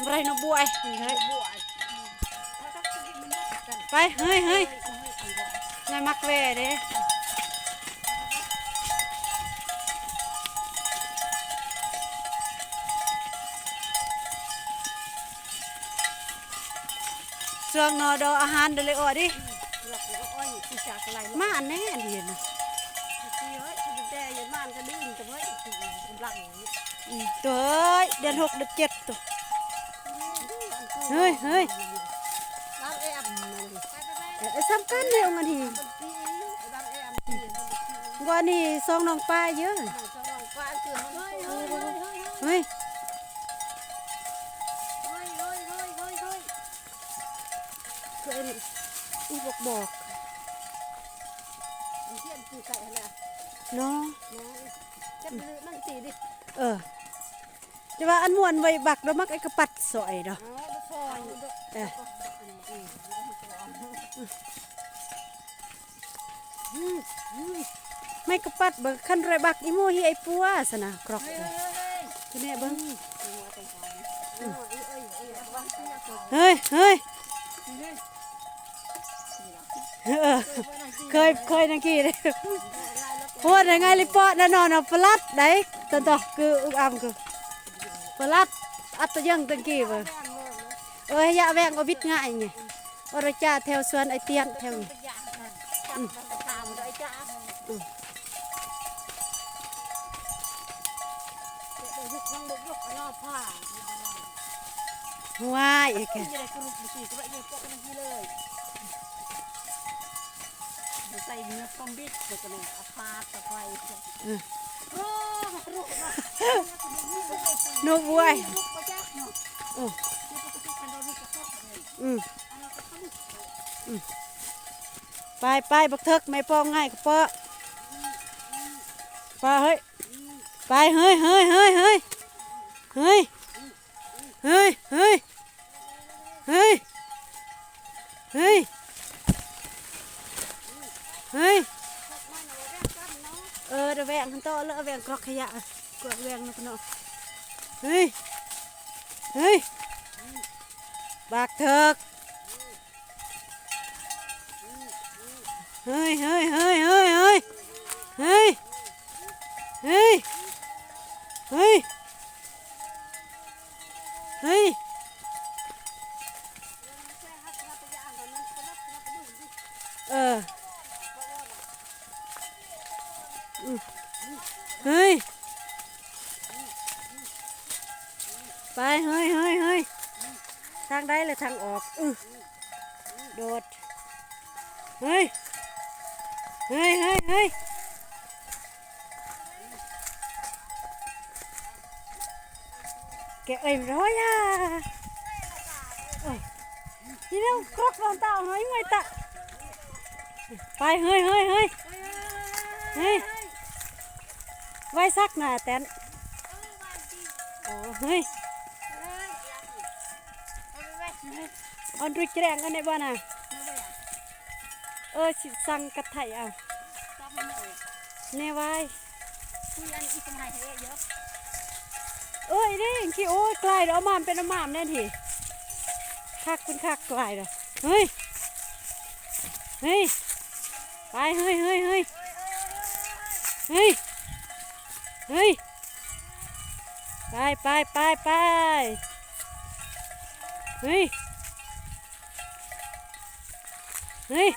Đây nó bụi. Đấy. Vậy, hơi hơi. Này mặc về đấy. Sương nó đồ ăn hàn được lấy ổ đi. má ăn đấy, ăn gì nữa, à. ừ, Trời ơi, đèn hộp được chết rồi. เฮ้ยเฮ้ยซ้ำกันเร็วงันทีวันนี้ซองน้องป้าเยอะเฮ้ยเพื่อนอีบอกบอกเพื่อนตีไก่อะไรน้องจับมือมันตีดิเออจะว่าอันมวนไว้บักแล้วมักไอ้กระปัดสอยเนาะ ไม่กระปัดบิกขั้นไรบักอีโมฮีไอปัวสนะกรอกเลยตัวนี่เบิ้งเฮ้ยเฮ้ยเคยเคยนังกี้เลยพูดยังไงลิปอดน่นอนเอาปลัดได้ตอนต่อคืออุ้มอัมคือปลัดอัตยังตังกี้เบิ้ เลยเอ้ยสำคัญเลยองค์อันทีมันตีบ้านแอมตีมันตีกว่านี่ซองน้องปลาเยอะมันจะลองฟ้าเกลือเฮ้ยเฮ้ยเฮ้ยเฮ้ยเฮ้ยเฮ้ยเฮ้ยเฮ้ยเฮ้ยเฮ้ยคือไอ้นี่อีบอกบอกเที่ยนตีไก่อะไรเนาะจะไปนั่งตีดิเออจะว่าอันมวนไว้บักแล้วมักไอ้กระปัดสอยเนาะอ๋อไปซอยเออไม่กระปัดเบิ่งคันไรบักอีโมฮีไอ้ปัวสนะกรอกเฮ้ยเลยเฮ้ยตัวเนี้ยเบิ่งเฮ้ยเฮ้ยเฮ้ยเออเคยเคยนังกี้เลยพูดยังไงลิปอนั่นนอนเอาปลัดได้ตอนต่อคืออุกอำคือปลัดอัตตยังตังกี้เบิ่งเอ้ยอยาแวงเอาวิทย์ง่ายไงว่าเราจ้าแถวสวนไอเตียนแถวนี้ว้ายไอ้แกใส่เนื้อคอมบิดเดี๋ยวก็ลงอาฟาตะไคร้โอ้ลูกนกบวยลูกก็จักเนาะโอ้ที่ก็จะกันเราลูกก็ครบเลยอืมอันนั้นก็เขาลูกไปไปบักเทิกไม่ปองง่ายก็เปาะไปเฮ้ยไปเ 어. 응. 응. 빠이 빠이 박턱 매 뻥하이 그 뻐. 빠 hơi. 빠이 hơi hơi hơi hơi. hơi. hơi hơi. hơi. hơi. hơi. เออระแวงกันโตเลอะแวงกรอกขยะกรอกแวงนะพี่น้องเฮ้ย เฮ้ยบักเทิกเฮ้ยเฮ้ยเฮ้ยเฮ้ยเฮ้ยเฮ้ยเฮ้ยเฮ้ยเฮ้ยเอออืมเฮ้ย ไปเฮ้ยเฮ้ยเฮ้ยทางได้เลยทางออกอือโดด เฮ้ย เฮ้ยเฮ้ยเฮ้ยแกเอ้ยร้อยอะโอ้ยนี่เร็วครกรองเต่าหน่อยไงตะไปเฮ้ยเฮ้ยเฮ้ยเฮ้ยไว้ซักหน่าแตนโอ้เฮ้ย อันรุจแรงกันในบ้านน่ะเออสิสั่งกระไทยเอาแน่ไว้คุยอันอีกทำไมเฮ้ยเยอะเอ้ยนี่ขี้โอ้ยกลายเดี๋ยวเอามามเป็นเอามามแน่ทีคักเป็นคักกลายเด้อเฮ้ยเฮ้ยไปเฮ้ยเฮ้ยเฮ้ยเฮ้ยเฮ้ยไปไปไปไปเฮ้ย ฮ้ย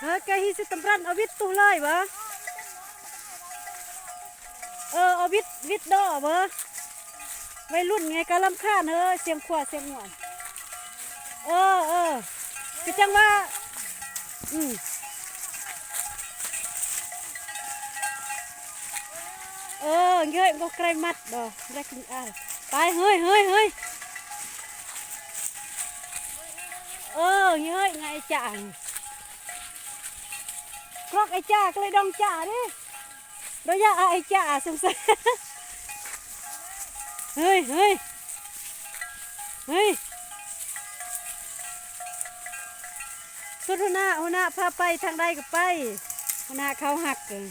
เฮ้ยแกฮิสิตำรันเอาวิทย์ตู้เลยวะเออเอาวิทย์วิทย์ดอเบอวัยรุ่นไงก็ลำคาญเฮ้ยเสียงขวาเสียงหวนเออเออก็จังว่า อืมเออเงยก็ไกลมัดดอกได้กินอะไปเฮ้ยเฮ้ยเฮ้ย เออเงยไงจ่างครอกไอ้จ่าก็เลยดองจ่าดิราอยากเอาไอ้จ่าสงสัยเฮ้ยเฮ้ยเฮ้ยสุดหัวหน้าหัวหน้าพาไปทางใดก็ไปหัวหน้าเขาหักเกิน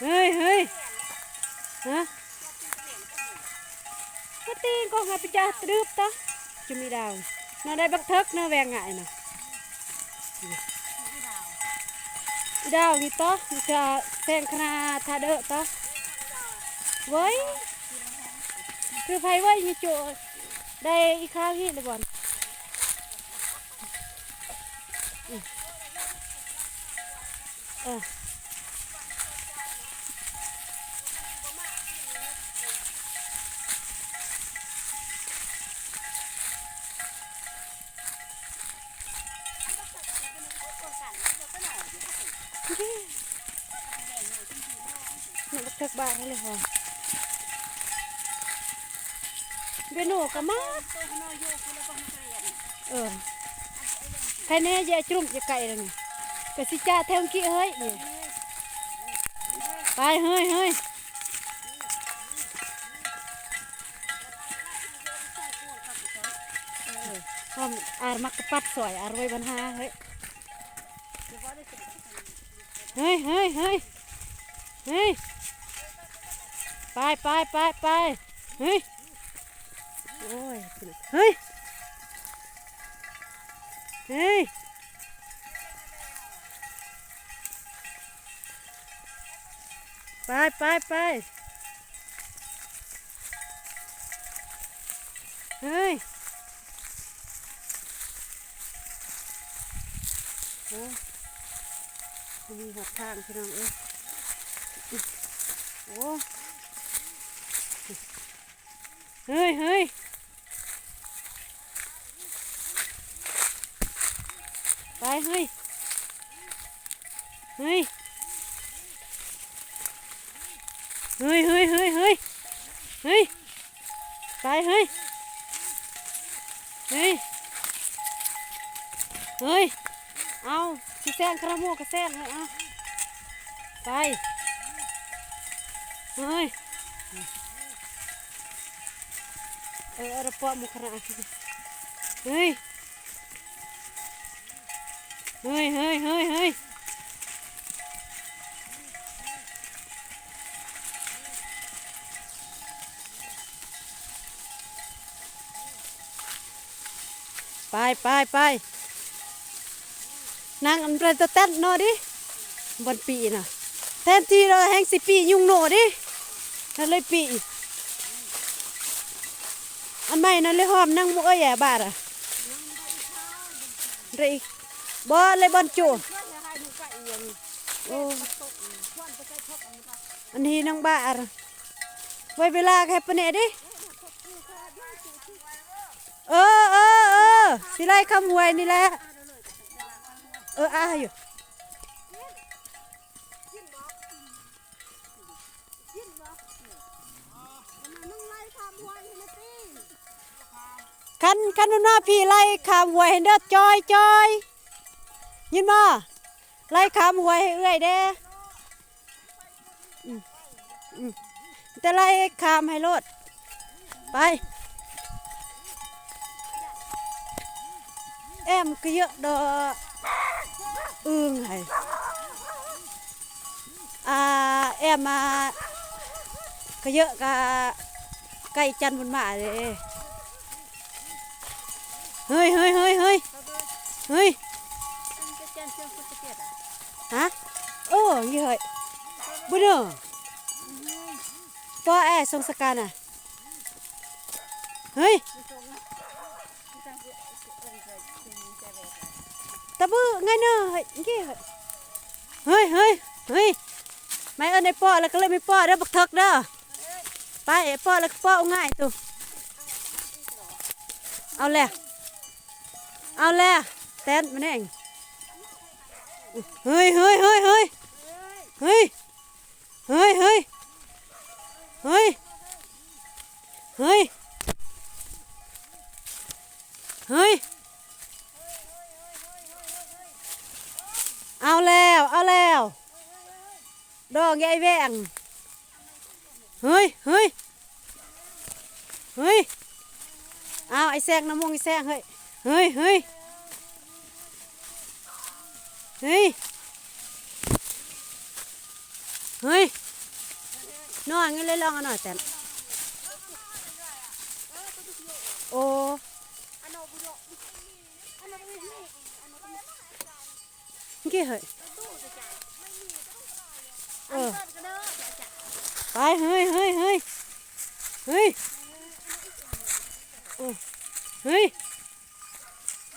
เฮ้ยเฮ้ยฮะเตีนก็งาไปจ้าตรึบตะจะมีดาว nó đây bắt thớt nó về ngại nè đào gì to như chờ sen khana thả đỡ to với cứ phải với như chỗ đây y khao hi được bọn. Ừ. Ờ. นี่เดี๋ยวก่อนอืมเออนี่บักเทิกบ้านนี่เลยค่ะเบนูก็มาเออใครแน่แย่จุ่มจะไก่เลยนี่กะสิจ้าเทงกี้เฮ้ยนี่ไปเฮ้ยเฮ้ยพร้อมอารมักกะปัดสวยอารไว้บันหาเฮ้ยเฮ้ยเฮ้ยเฮ้ย เฮ้ย ไปไปไปไปเฮ้ย โอ้ย เฮ้ย เฮ้ยไปไปไปเฮ้ยโอ้มีหัดทางพี่น้องเอ้ย โอ้เฮ้ยเฮ้ยไปเฮ้ย เฮ้ย เฮ้ยเฮ้ยเฮ้ยเฮ้ยเฮ้ยไปเฮ้ย เฮ้ย เฮ้ย เอาสิแซงกระโมกกระแซงเลยเอาไป เฮ้ยเออระปอมุขระเฮ้ยเฮ้ยเฮ้ยเฮ้ยเฮ้ยไปไปไปนางอันเรนตะเต้นหนอดิบนปีน่ะแทนที่เราแห้งสิปียุงโหนดิ นั่นเลยปีอันใหม่นั่นเลยหอมนั่งมุ้ยแย่บาดอะเรยบ่เลยบอลจโอ้อันนี้นางบาอะไว้เวลาแค่ปะเนดิเออเออเออสิไลคำหวยนี่แหละเอออาอยู่ คันคันหน้าพี่ไล่ขามหวยให้เด้อจอยจอยยินบ่ไล่ขามหวยให้เอื้อยเด้อืมอืมแต่ไล่ขามให้โลดไปแอมก็เยอะดอกอึ้งไห้อ่าแอมมาก็เยอะกะไก่จันทร์บนมาเลย เฮ้ยเฮ้ยเฮ้ยเฮ้ยเฮ้ยฮะโอ้ยเฮ้ยบุญเนอปอแอสงสการอะเฮ้ยตะบื้อไงเนอะเฮ้ยงี้เฮ้ยเฮ้ยเฮ้ยไม่เอินไอ้ป้อแล้วก็เลยไม่ป้อเด้อบักเถิกเด้อไปไอ้ป้อแล้วก็ป้อเอาง่ายตัวเอาแหละ เอาแหละแตนมาแน่งเฮ้ยเฮ้ยเฮ้ยเฮ้ยเฮ้ยเฮ้ยเฮ้ยเฮ้ยเฮ้ยเฮ้ยเอาแล้วเอาแล้วดอกใหญ่แหวงเฮ้ยเฮ้ยเฮ้ยเอาไอ้แซงน้ำมงไอ้แซงเฮ้ย เฮ้ยเฮ้ยเฮ้ยเฮ้ยนอนงี้เลยลองกันหน่อยแต่โอ้กี่เหรอเออไปเฮ้ยเฮ้ยเฮ้ยเฮ้ยเฮ้ย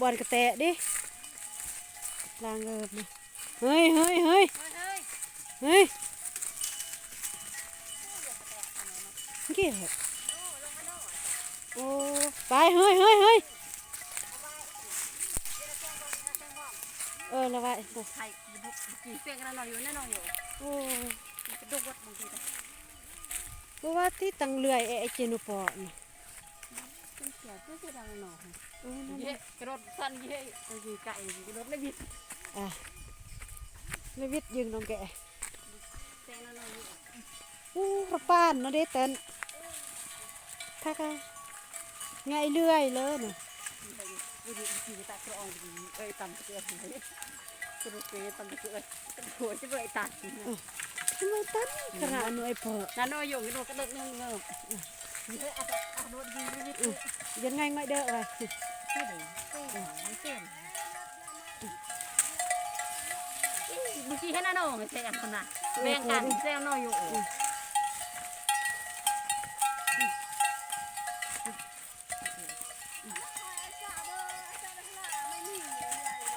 บอลกระแตะดิลางเอิบนะเฮ้ยเฮ้ยเฮ้ยเฮ้ยเฮ้ยเกี่ยเหรอโอ้ไปเฮ้ยเฮ้ยเฮ้ยเออละไว้ไข่กี่เสียงกันนอนอยู่แน่นอนอยู่โอ้กระดูกวัดบางทีนะเพราะว่าที่ตังเลื่อยไอ้ไอ้เจนุปอนี่เป็นเสียงก็จะดังหนอเออนั่นเย่ก รถสั้นเยอะขี่ไก่ขี่รถไม่บิดอะไม่วิดยืงน้องแกอู้ระป้านน้องเด้เต้นทักไง่ายเรื่อยเลยเนี่ยตาครองเอ้ยตำเกลือกระเกลือตำเกลือหัวจะเบื่อตัดทำไมตัดขนาดหน่วยเปิดนั่นน้อยอยู่กัน้ดนกระโดดเงือเงือยังไงไม่เด้อไป เสียนเมื่อกี้ให้น้าน้องเสียงคนน่ะแบ่งกันเสียงน้อยอยู่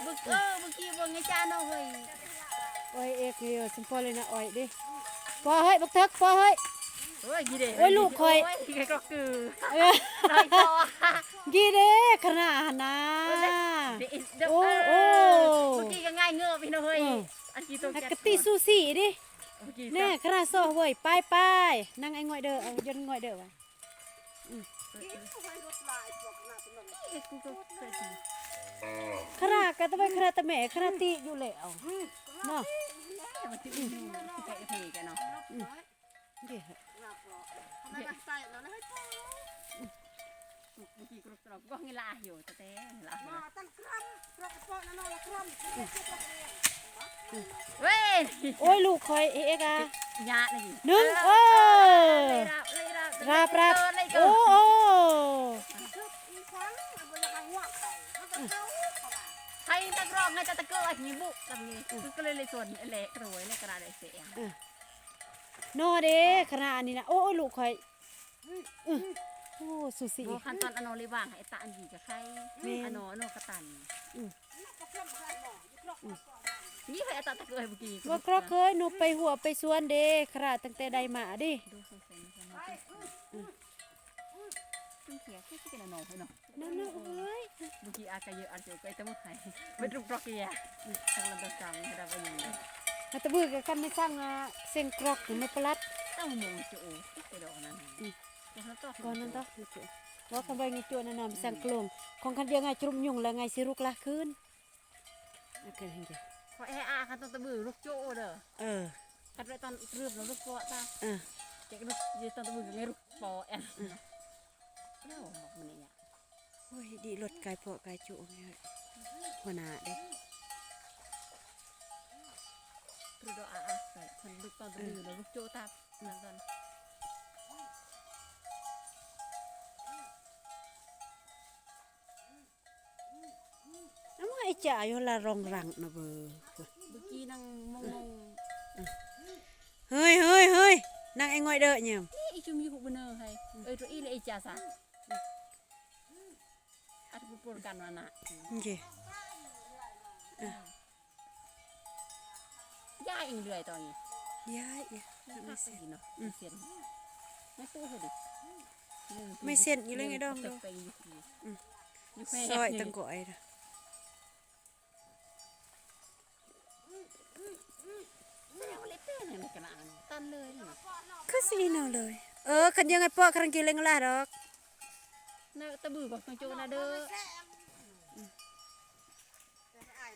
บึกเออเมื่อกี้บางไงจ้าน้องเฮ้ยโอ้ยเอกเลียวสมพอเลยนะอ้อยดิพอเฮ้ยบักเถิกพอเฮ้ยเฮ้ยกี่เด้โอ้ยลูกคอยกี่ก็คือเออน้อยต่อกี่เด้ขนาดนะ เดี๋ยวโอ้โอ้ เมื่อกี้ก็ง่ายเงือบพี่น้องเฮ้ยเอออันกี้ตัวฮักแก๊กะติซูซี่ดิเมื่อกี้แน่ขนาดโซ่เว้ยไปไปนั่งไอ้ง่อยเด้อเอายนต์ง่อยเด้อไว้กูก็เคยกินขนาดกะตะไปขนาดตะแม่ขนาดติอยู่แล้วเนาะมันที่อื่นที่ไก่เพกันเนาะเดี๋ยวเมื่อ กี้กรุบกรอบก็เงลาอยู่แต่แต่ลาเว้ยโอ้ยลูกคอยเอกอะยาเลยหนึ่งเออรับรับราบรับเลยโอ้โอ้ใครตะกรองไงตะตะเกียบนี่บุกแบบนี้ก็เลยเลยส่วนเละรวยเลยกระดาษเสียงนอเด้ขนาดนี้นะโอ้โอ้ลูกคอย อ้สุสี โอ้ขั้นตอนอนอเลยว่างให้ไอ้ตาอันดีกับใครแม่น อนออนกระตันนี่เคยอาตาตะเกยเมื่อกี้ว่าครอกเคยหนูไปหัวไปส่วนเด้คราตั้งแต่ใดมาดิดูสงสัยนาเป็ยวแค่ทีอันเอ้ยเไอกี้อาจเยอะอาจจะเกต่มื่อไหร่ไม่รู้ปลอกเกียร์ทางลำตะจังให้ได้ไปอยู่มาตะบือกันไม่สร้างอะเส้นกรอกหรือไม่ปลัด เต้าหมองจะโอ้ไปดอกนั้นน่ะ Konon tak itu. Wah kembali ngicu anak nama sang kelung. Kong kan dia ngai cerum nyung lah ngai siruk lah kun. Okey hingga. Kau eh ah kan tu tebu ruk cuo dah. Eh. Kan tu tan terus ruk cuo ta. Eh. Cek ruk dia tan tebu ngai ruk cuo en. Yo mak mana ya. Oi di lot kai po kai cuo ngai. Mana deh. คือดอกอาอาคนลูกตอนตื่นแล้วลูกโจตาเหมือนกัน chả yo là rong rẳng nó bờ bự. Chi mong mong hơi hơi hơi. Năng anh ngoại đợi nhiều. Ý chung dạ, dạ. như hụt bơ hay ơi rồi ý là ý chả sa ăn bột bột mà nạ gì dai anh lười tao nhỉ dai nó sẽ gì nó สีน้อเลย เออคันยังไงปาะครังกิเลงละดอกน่าตะบือบอกน้องจูนะเด้อ